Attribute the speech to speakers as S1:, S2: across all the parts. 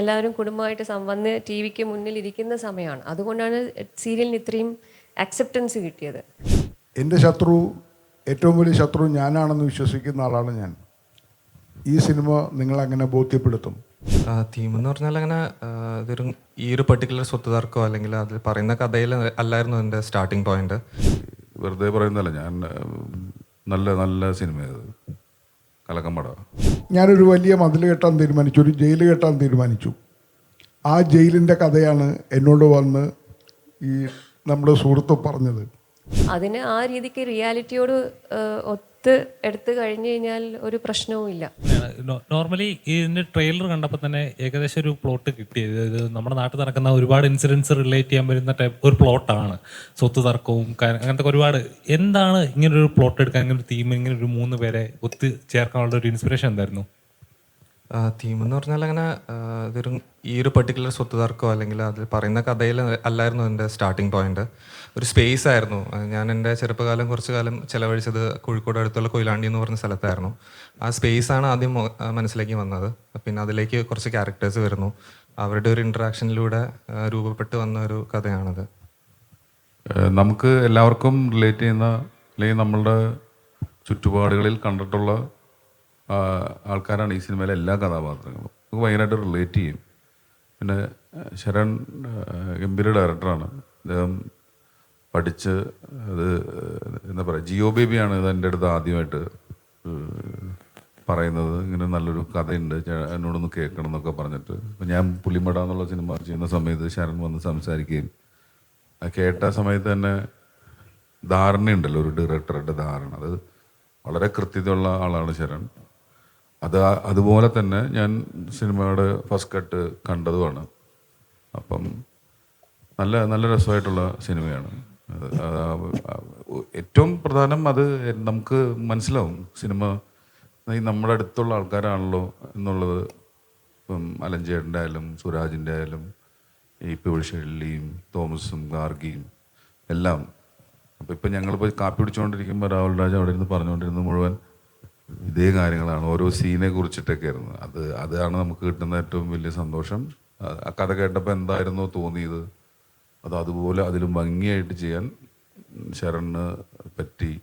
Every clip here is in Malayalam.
S1: എല്ലാവരും കുടുംബമായിട്ട് വന്ന് ടി വിക്ക് മുന്നിൽ ഇരിക്കുന്ന സമയമാണ്. അതുകൊണ്ടാണ് സീരിയലിന് ഇത്രയും അക്സെപ്റ്റൻസ് കിട്ടിയത്.
S2: എന്റെ ശത്രു ഏറ്റവും വലിയ ശത്രു ഞാനാണെന്ന് വിശ്വസിക്കുന്ന ആളാണ് ഞാൻ. ഈ സിനിമ നിങ്ങൾ നിങ്ങളങ്ങനെ ബോധ്യപ്പെടുത്തും.
S3: തീം എന്ന് പറഞ്ഞാൽ അങ്ങനെ ഇതൊരു ഈ ഒരു പെർട്ടിക്കുലർ സ്വത്ത് തർക്കമോ അല്ലെങ്കിൽ അതിൽ പറയുന്ന കഥയിൽ അല്ലായിരുന്നു എന്റെ സ്റ്റാർട്ടിങ് പോയിന്റ്
S4: വെറുതെ പറയുന്നതല്ല ഞാൻ നല്ല നല്ല സിനിമയത് കലക്കമ്പട?
S2: ഞാനൊരു വലിയ മതിൽ കെട്ടാൻ തീരുമാനിച്ചു ഒരു ജയിൽ കെട്ടാൻ തീരുമാനിച്ചു. ആ ജയിലിന്റെ കഥയാണ് എന്നോട് വന്ന് ഈ നമ്മുടെ സുഹൃത്ത് പറഞ്ഞത്.
S1: അതിന് ആ രീതിക്ക് റിയാലിറ്റിയോട് എടുത്ത് എടുത്തു കഴിഞ്ഞു കഴിഞ്ഞാൽ ഒരു പ്രശ്നവും ഇല്ല.
S5: നോർമലി ഇതിന്റെ ട്രെയിലർ കണ്ടപ്പോൾ തന്നെ ഏകദേശം ഒരു പ്ലോട്ട് കിട്ടിയത് ഇത് നമ്മുടെ നാട്ടിൽ നടക്കുന്ന ഒരുപാട് ഇൻസിഡൻസ് റിലേറ്റ് ചെയ്യാൻ വരുന്ന ടൈപ്പ് ഒരു പ്ലോട്ടാണ് സ്വത്ത് തർക്കവും അങ്ങനത്തെ ഒരുപാട്. എന്താണ് ഇങ്ങനെ ഒരു പ്ലോട്ട് എടുക്കാൻ ഇങ്ങനെ ഒരു തീം ഇങ്ങനെ ഒരു മൂന്ന് പേരെ ഒത്തു ചേർക്കാനുള്ള ഒരു ഇൻസ്പിറേഷൻ എന്തായിരുന്നു?
S3: തീം എന്ന് പറഞ്ഞാൽ അങ്ങനെ ഇതൊരു ഈ ഒരു പെർട്ടിക്കുലർ സ്വത്ത് തർക്കമോ അല്ലെങ്കിൽ അതിൽ പറയുന്ന കഥയിൽ അല്ലായിരുന്നു എന്റെ സ്റ്റാർട്ടിങ് പോയിന്റ് ഒരു സ്പേസ് ആയിരുന്നു. ഞാൻ എന്റെ ചെറുപ്പകാലം കുറച്ച് കാലം ചിലവഴിച്ചത് കോഴിക്കോട് അടുത്തുള്ള കൊയിലാണ്ടി എന്ന് പറഞ്ഞ സ്ഥലത്തായിരുന്നു. ആ സ്പേസ് ആണ് ആദ്യം മനസ്സിലേക്ക് വന്നത്. പിന്നെ അതിലേക്ക് കുറച്ച് ക്യാരക്ടേഴ്സ് വരുന്നു. അവരുടെ ഒരു ഇൻട്രാക്ഷനിലൂടെ രൂപപ്പെട്ട് വന്ന ഒരു കഥയാണത്.
S4: നമുക്ക് എല്ലാവർക്കും റിലേറ്റ് ചെയ്യുന്ന അല്ലെങ്കിൽ നമ്മളുടെ ചുറ്റുപാടുകളിൽ കണ്ടിട്ടുള്ള ആൾക്കാരാണ് ഈ സിനിമയിലെ എല്ലാ കഥാപാത്രങ്ങളും. നമുക്ക് ഭയങ്കരമായിട്ട് റിലേറ്റ് ചെയ്യും. പിന്നെ ശരൺ ഗംഭീര ഡയറക്ടറാണ് അദ്ദേഹം പഠിച്ച് അത് എന്താ പറയുക ജിയോ ബേബിയാണ് ഇത് എന്റെ അടുത്ത് ആദ്യമായിട്ട് പറയുന്നത്. ഇങ്ങനെ നല്ലൊരു കഥയുണ്ട്. എന്നോടൊന്ന് കേൾക്കണം എന്നൊക്കെ പറഞ്ഞിട്ട്. അപ്പം ഞാൻ പുലിമട എന്നുള്ള സിനിമ ചെയ്യുന്ന സമയത്ത് ശരൺ വന്ന് സംസാരിക്കുകയും കേട്ട സമയത്ത് തന്നെ ധാരണയുണ്ടല്ലോ ഒരു ഡയറക്ടറുടെ ധാരണ. അത് വളരെ കൃത്യതയുള്ള ആളാണ് ശരൺ. അത് അതുപോലെ തന്നെ ഞാൻ സിനിമയുടെ ഫസ്റ്റ് കട്ട് കണ്ടതുമാണ്. അപ്പം നല്ല നല്ല രസമായിട്ടുള്ള സിനിമയാണ്. ഏറ്റവും പ്രധാനം അത് നമുക്ക് മനസ്സിലാവും. സിനിമ നമ്മുടെ അടുത്തുള്ള ആൾക്കാരാണല്ലോ എന്നുള്ളത്. ഇപ്പം അലഞ്ചേട്ടന്റെ ആയാലും സുരാജിന്റെ ആയാലും ഈ പിവിൾഷെള്ളിയും തോമസും ഗാർഗിയും എല്ലാം. അപ്പം ഇപ്പം ഞങ്ങളിപ്പോൾ കാപ്പി പിടിച്ചുകൊണ്ടിരിക്കുമ്പോൾ രാഹുൽ രാജ അവിടെ ഇരുന്ന് പറഞ്ഞുകൊണ്ടിരുന്നു മുഴുവൻ ഇതേ കാര്യങ്ങളാണ്. ഓരോ സീനെ കുറിച്ചിട്ടൊക്കെ ആയിരുന്നു അത് അതാണ് നമുക്ക് കിട്ടുന്ന ഏറ്റവും വലിയ സന്തോഷം. ആ- കഥ കേട്ടപ്പോൾ എന്തായിരുന്നു തോന്നിയത്? അത് അതുപോലെ അതിലും ഭംഗിയായിട്ട് ചെയ്യാൻ ശരണ് പറ്റി.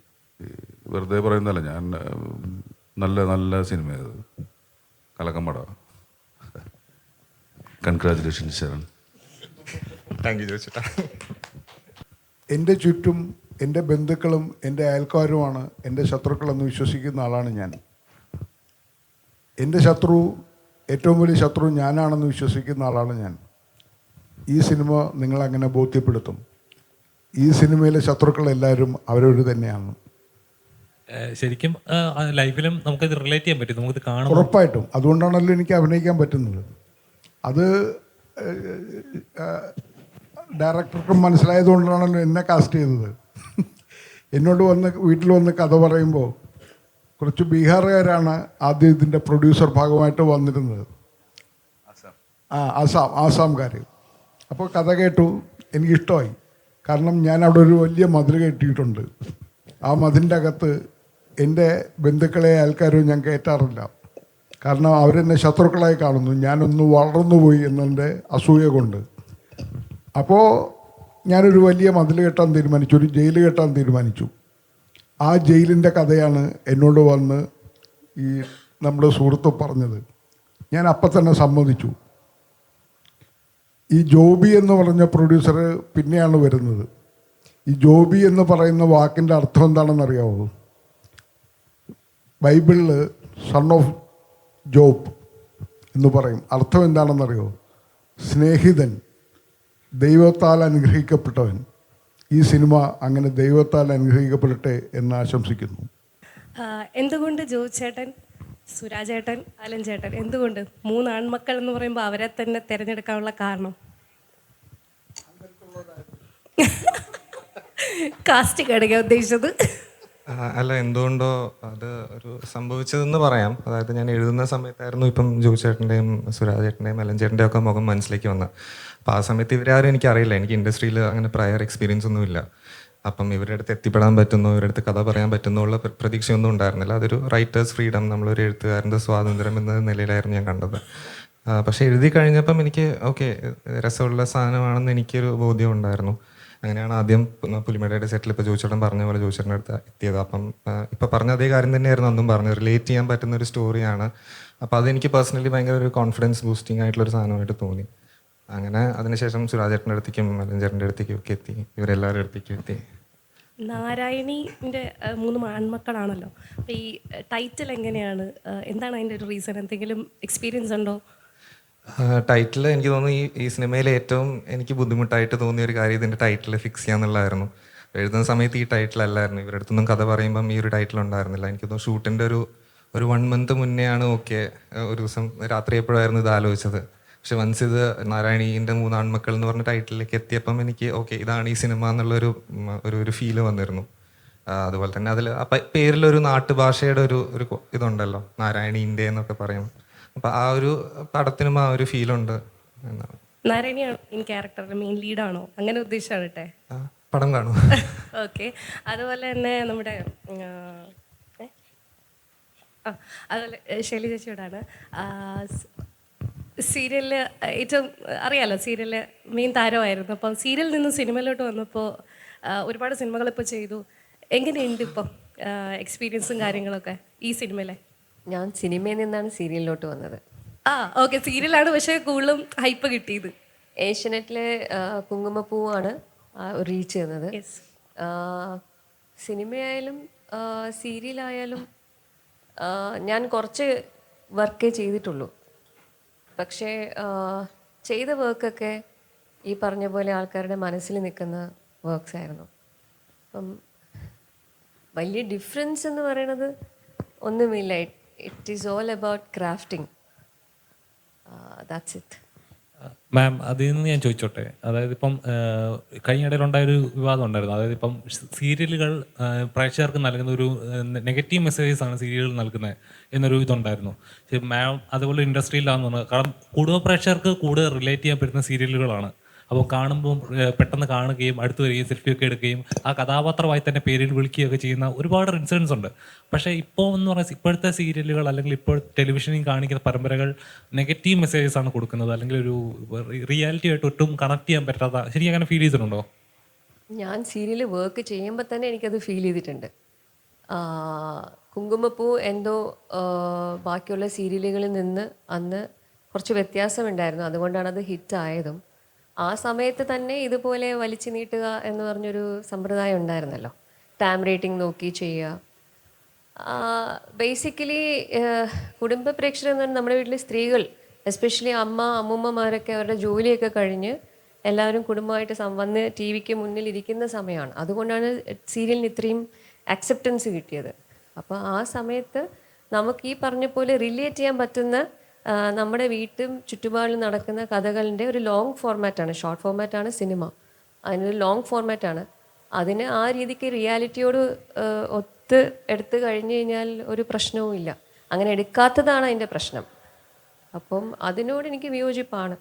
S4: വെറുതെ പറയുന്നതല്ല ഞാൻ നല്ല നല്ല സിനിമയത്. കലക്കമ്പട കൺഗ്രാചുലേഷൻ ശരൺ.
S3: താങ്ക് യു ചോദിച്ചിട്ടാ
S2: എന്റെ ചുറ്റും എന്റെ ബന്ധുക്കളും എന്റെ അയൽക്കാരുമാണ് എന്റെ ശത്രുക്കളെന്ന് വിശ്വസിക്കുന്ന ആളാണ് ഞാൻ. എന്റെ ശത്രു ഏറ്റവും വലിയ ശത്രു ഞാനാണെന്ന് വിശ്വസിക്കുന്ന ആളാണ് ഞാൻ. ഈ സിനിമ നിങ്ങളങ്ങനെ ബോധ്യപ്പെടുത്തും. ഈ സിനിമയിലെ ശത്രുക്കളെല്ലാവരും അവരൊരു തന്നെയാണ്.
S5: ശരിക്കും ലൈഫിലും നമുക്കത് റിലേറ്റ് ചെയ്യാൻ പറ്റും. നമുക്ക് കാണാം
S2: ഉറപ്പായിട്ടും. അതുകൊണ്ടാണല്ലോ എനിക്ക് അഭിനയിക്കാൻ പറ്റുന്നത്. അത് ഡയറക്ടർക്കും മനസ്സിലായതുകൊണ്ടാണല്ലോ എന്നെ കാസ്റ്റ് ചെയ്തത്. എന്നോട് വന്ന് വീട്ടിൽ വന്ന് കഥ പറയുമ്പോൾ കുറച്ച് ബീഹാറുകാരാണ് ആദ്യം ഇതിന്റെ പ്രൊഡ്യൂസർ ഭാഗമായിട്ട് വന്നിരുന്നത്. ആ ആസാം ആസാംകാർ അപ്പോൾ കഥ കേട്ടു എനിക്കിഷ്ടമായി. കാരണം ഞാൻ അവിടെ ഒരു വലിയ മതിൽ കെട്ടിയിട്ടുണ്ട്. ആ മതിലിന്റെ അകത്ത് എന്റെ ബന്ധുക്കളെ ആൾക്കാരും ഞാൻ കയറ്റാറില്ല. കാരണം അവരെന്നെ ശത്രുക്കളായി കാണുന്നു. ഞാനൊന്ന് വളർന്നു പോയി എന്നെ അസൂയ കൊണ്ട്. അപ്പോൾ ഞാനൊരു വലിയ മതിൽ കെട്ടാൻ തീരുമാനിച്ചു ഒരു ജയിൽ കെട്ടാൻ തീരുമാനിച്ചു. ആ ജയിലിന്റെ കഥയാണ് എന്നോട് വന്ന് ഈ നമ്മുടെ സുഹൃത്ത് പറഞ്ഞത്. ഞാൻ അപ്പം തന്നെ സമ്മതിച്ചു. ഈ ജോബി എന്ന് പറഞ്ഞ പ്രൊഡ്യൂസർ പിന്നെയാണ് വരുന്നത്. ഈ ജോബി എന്ന് പറയുന്ന വാക്കിന്റെ അർത്ഥം എന്താണെന്ന് അറിയാമോ ബൈബിളിൽ സൺ ഓഫ് ജോബ് എന്ന് പറയും. അർത്ഥം എന്താണെന്നറിയോ സ്നേഹിതൻ. ദൈവത്താൽ അനുഗ്രഹിക്കപ്പെട്ടവൻ. ഈ സിനിമ അങ്ങനെ ദൈവത്താൽ അനുഗ്രഹിക്കപ്പെടട്ടെ എന്ന് ആശംസിക്കുന്നു.
S6: എന്തുകൊണ്ട് ജോ ചേട്ടൻ സുരാജ് സുരാജേട്ടൻ അലൻ ചേട്ടൻ എന്തുകൊണ്ട് മൂന്ന് ആൺമക്കൾ എന്ന് പറയുമ്പോൾ അവരെ തന്നെ തിരഞ്ഞെടുക്കാനുള്ള കാരണം? കാസ്റ്റ് കടുക ഉദ്ദേശിച്ചത്.
S3: അല്ല എന്തുകൊണ്ടോ അത് ഒരു സംഭവിച്ചതെന്ന് പറയാം. അതായത് ഞാൻ എഴുതുന്ന സമയത്തായിരുന്നു ഇപ്പം ജോയിച്ചേട്ടന്റെയും സുരാജ് ചേട്ടന്റെയും അലഞ്ചേട്ടന്റെയും ഒക്കെ മുഖം മനസ്സിലേക്ക് വന്നത്. അപ്പോൾ ആ സമയത്ത് ഇവരാരും എനിക്കറിയില്ല. എനിക്ക് ഇൻഡസ്ട്രിയിൽ അങ്ങനെ പ്രയർ എക്സ്പീരിയൻസ് ഒന്നുമില്ല അപ്പം ഇവരുടെ അടുത്ത് എത്തിപ്പെടാൻ പറ്റുന്നു ഇവരുടെ അടുത്ത് കഥ പറയാൻ പറ്റുന്നു ഉള്ള പ്രതീക്ഷയൊന്നും ഉണ്ടായിരുന്നില്ല. അതൊരു റൈറ്റേഴ്സ് ഫ്രീഡം നമ്മളൊരു എഴുത്തുകാരന്റെ സ്വാതന്ത്ര്യം എന്ന നിലയിലായിരുന്നു ഞാൻ കണ്ടത്. പക്ഷെ എഴുതി കഴിഞ്ഞപ്പം എനിക്ക് ഓക്കെ രസമുള്ള സാധനമാണെന്ന് എനിക്കൊരു ബോധ്യം ഉണ്ടായിരുന്നു. അങ്ങനെയാണ് ആദ്യം പുലിമേടയുടെ സെറ്റിൽ ഇപ്പോൾ ജോയിച്ചേട്ടൻ പറഞ്ഞ പോലെ ജോയിച്ചേട്ടന്റെ അടുത്ത് എത്തിയത്. അപ്പം ഇപ്പം പറഞ്ഞ അതേ കാര്യം തന്നെയായിരുന്നു അന്നും പറഞ്ഞത്. റിലേറ്റ് ചെയ്യാൻ പറ്റുന്ന ഒരു സ്റ്റോറിയാണ് അപ്പോൾ അതെനിക്ക് പേഴ്സണലി ഭയങ്കര ഒരു കോൺഫിഡൻസ് ബൂസ്റ്റിംഗ് ആയിട്ടുള്ള ഒരു സാധനമായിട്ട് തോന്നി. അങ്ങനെ അതിനുശേഷം സുരാജേട്ടന്റെ അടുത്തേക്കും മലഞ്ചേട്ടന്റെ അടുത്തേക്കും ഒക്കെ എത്തി. ഇവരെല്ലാവരുടെ അടുത്തേക്കും എത്തി.
S6: നാരായണീന്റെ മൂന്ന് ആൺമക്കളാണല്ലോ. അപ്പോൾ ഈ ടൈറ്റിൽ എങ്ങനെയാണ്? എന്താണ് അതിന്റെ ഒരു റീസൺ എന്തെങ്കിലും എക്സ്പീരിയൻസ് ഉണ്ടോ?
S3: ടൈറ്റിൽ എനിക്ക് തോന്നുന്നു ഈ ഈ സിനിമയിൽ ഏറ്റവും എനിക്ക് ബുദ്ധിമുട്ടായിട്ട് തോന്നിയ ഒരു കാര്യം ഇതിന്റെ ടൈറ്റിൽ ഫിക്സ് ചെയ്യാന്നുള്ളതായിരുന്നു. എഴുതുന്ന സമയത്ത് ഈ ടൈറ്റിൽ അല്ലായിരുന്നു. ഇവരുടെ അടുത്തൊന്നും കഥ പറയുമ്പം ഈ ഒരു ടൈറ്റിൽ ഉണ്ടായിരുന്നില്ല. എനിക്ക് തോന്നുന്നു ഷൂട്ടിന്റെ ഒരു ഒരു വൺ മന്ത് മുന്നെയാണ് ഓക്കെ ഒരു ദിവസം രാത്രി എപ്പോഴായിരുന്നു ഇത് ആലോചിച്ചത്. പക്ഷെ വൻസ് ഇത് നാരായണീന്റെ മൂന്നാൺമക്കൾ എന്ന് പറഞ്ഞ ടൈറ്റിലേക്ക് എത്തിയപ്പം എനിക്ക് ഓക്കെ ഇതാണ് ഈ സിനിമ എന്നുള്ളൊരു ഒരു ഒരു ഫീൽ വന്നിരുന്നു. അതുപോലെ തന്നെ അതിൽ അപ്പം പേരിലൊരു നാട്ടുഭാഷയുടെ ഒരു ഒരു ഇതുണ്ടല്ലോ നാരായണീന്റെ എന്നൊക്കെ പറയും അപ്പം ആ ഒരു പടത്തിനും ആ ഒരു ഫീലുണ്ട് എന്നാണ്
S6: നാരായണിയാണ്? ഇൻ മെയിൻ ലീഡാണോ അങ്ങനെ ഉദ്ദേശിച്ചാണ് കേട്ടെ.
S3: പടം കാണും.
S6: ഓക്കെ അതുപോലെ തന്നെ നമ്മുടെ ആ, അതുപോലെ ശൈലി ചേച്ചിയോടാണ്. സീരിയലിൽ ഏറ്റവും അറിയാലോ സീരിയലിൽ മെയിൻ താരമായിരുന്നു. അപ്പം സീരിയലിൽ നിന്ന് സിനിമയിലോട്ട് വന്നപ്പോൾ ഒരുപാട് സിനിമകൾ ഇപ്പോൾ ചെയ്തു. എങ്ങനെയുണ്ട് ഇപ്പം എക്സ്പീരിയൻസും കാര്യങ്ങളൊക്കെ ഈ സിനിമയിലെ?
S1: ഞാൻ സിനിമയിൽ നിന്നാണ് സീരിയലിലോട്ട് വന്നത്.
S6: ആ ഓക്കെ സീരിയലാണ് പക്ഷേ കൂടുതലും ഹൈപ്പ് കിട്ടിയത്.
S1: ഏഷ്യനെറ്റിലെ കുങ്കുമപ്പൂവാണ് റീച്ച് ചെയ്യുന്നത് സിനിമയായാലും സീരിയലായാലും ഞാൻ കുറച്ച് വർക്കേ ചെയ്തിട്ടുള്ളൂ. പക്ഷേ ചെയ്ത വർക്കൊക്കെ ഈ പറഞ്ഞ പോലെ ആൾക്കാരുടെ മനസ്സിൽ നിൽക്കുന്ന വർക്ക്സ് ആയിരുന്നു. അപ്പം വലിയ ഡിഫറൻസ് എന്ന് പറയുന്നത് ഒന്നുമില്ല. It is all about crafting that's it
S5: ma'am അതിൽ നിന്ന് ഞാൻ ചോദിച്ചോട്ടെ. അതായത് ഇപ്പം കഴിഞ്ഞിടയിലുണ്ടായ ഒരു വിവാദം ഉണ്ടായിരുന്നു. അതായത് ഇപ്പം സീരിയലുകൾ പ്രേക്ഷകർക്ക് നൽകുന്ന ഒരു നെഗറ്റീവ് മെസ്സേജസ് ആണ് സീരിയലുകൾ നൽകുന്നത് എന്നൊരു ഇതുണ്ടായിരുന്നു. മാം അതുപോലെ ഇൻഡസ്ട്രിയിലാണെന്ന് കാരണം കൂടുതൽ പ്രേക്ഷകർക്ക് കൂടുതൽ റിലേറ്റ് ചെയ്യാൻ പറ്റുന്ന സീരിയലുകളാണ്. അപ്പോൾ കാണുമ്പോൾ പെട്ടെന്ന് കാണുകയും അടുത്ത് വരികയും സെൽഫിയൊക്കെ എടുക്കുകയും ആ കഥാപാത്രമായി തന്നെ പേരിൽ വിളിക്കുകയൊക്കെ ചെയ്യുന്ന ഒരുപാട് ഇൻസിഡൻസ് ഉണ്ട്. പക്ഷേ ഇപ്പോൾ എന്ന് പറഞ്ഞാൽ ഇപ്പോഴത്തെ സീരിയലുകൾ അല്ലെങ്കിൽ ഇപ്പോൾ ടെലിവിഷനിൽ കാണിക്കുന്ന പരമ്പരകൾ നെഗറ്റീവ് മെസ്സേജസ് ആണ് കൊടുക്കുന്നത്. അല്ലെങ്കിൽ ഒരു റിയാലിറ്റി ആയിട്ട് ഒട്ടും കണക്ട് ചെയ്യാൻ പറ്റാത്ത ശരി അങ്ങനെ ഫീൽ ചെയ്തിട്ടുണ്ടോ?
S1: ഞാൻ സീരിയൽ വർക്ക് ചെയ്യുമ്പോൾ തന്നെ എനിക്കത് ഫീൽ ചെയ്തിട്ടുണ്ട്. കുങ്കുമപ്പൂ എന്തോ ബാക്കിയുള്ള സീരിയലുകളിൽ നിന്ന് അന്ന് കുറച്ച് വ്യത്യാസമുണ്ടായിരുന്നു. അതുകൊണ്ടാണ് അത് ഹിറ്റ് ആയതും. ആ സമയത്ത് തന്നെ ഇതുപോലെ വലിച്ചു നീട്ടുക എന്ന് പറഞ്ഞൊരു സമ്പ്രദായം ഉണ്ടായിരുന്നല്ലോ. ടാം റേറ്റിംഗ് നോക്കി ചെയ്യുക. ബേസിക്കലി കുടുംബ പ്രേക്ഷകർ എന്ന് പറഞ്ഞാൽ നമ്മുടെ വീട്ടിലെ സ്ത്രീകൾ എസ്പെഷ്യലി അമ്മ അമ്മൂമ്മമാരൊക്കെ അവരുടെ ജോലിയൊക്കെ കഴിഞ്ഞ് എല്ലാവരും കുടുംബമായിട്ട് വന്ന് ടി വിക്ക് മുന്നിൽ ഇരിക്കുന്ന സമയമാണ്. അതുകൊണ്ടാണ് സീരിയലിന് ഇത്രയും അക്സെപ്റ്റൻസ് കിട്ടിയത്. അപ്പോൾ ആ സമയത്ത് നമുക്ക് ഈ പറഞ്ഞ പോലെ റിലേറ്റ് ചെയ്യാൻ പറ്റുന്ന നമ്മുടെ വീട്ടും ചുറ്റുപാടിലും നടക്കുന്ന കഥകളിന്റെ ഒരു ലോങ് ഫോർമാറ്റാണ് ഷോർട്ട് ഫോർമാറ്റാണ് സിനിമ അതിനൊരു ലോങ് ഫോർമാറ്റാണ് അതിന് ആ രീതിക്ക് റിയാലിറ്റിയോട് ഒത്ത് എടുത്തു കഴിഞ്ഞു കഴിഞ്ഞാൽ ഒരു പ്രശ്നവും ഇല്ല അങ്ങനെ എടുക്കാത്തതാണ് അതിന്റെ പ്രശ്നം. അപ്പം അതിനോട് എനിക്ക് വിയോജിപ്പാണ്.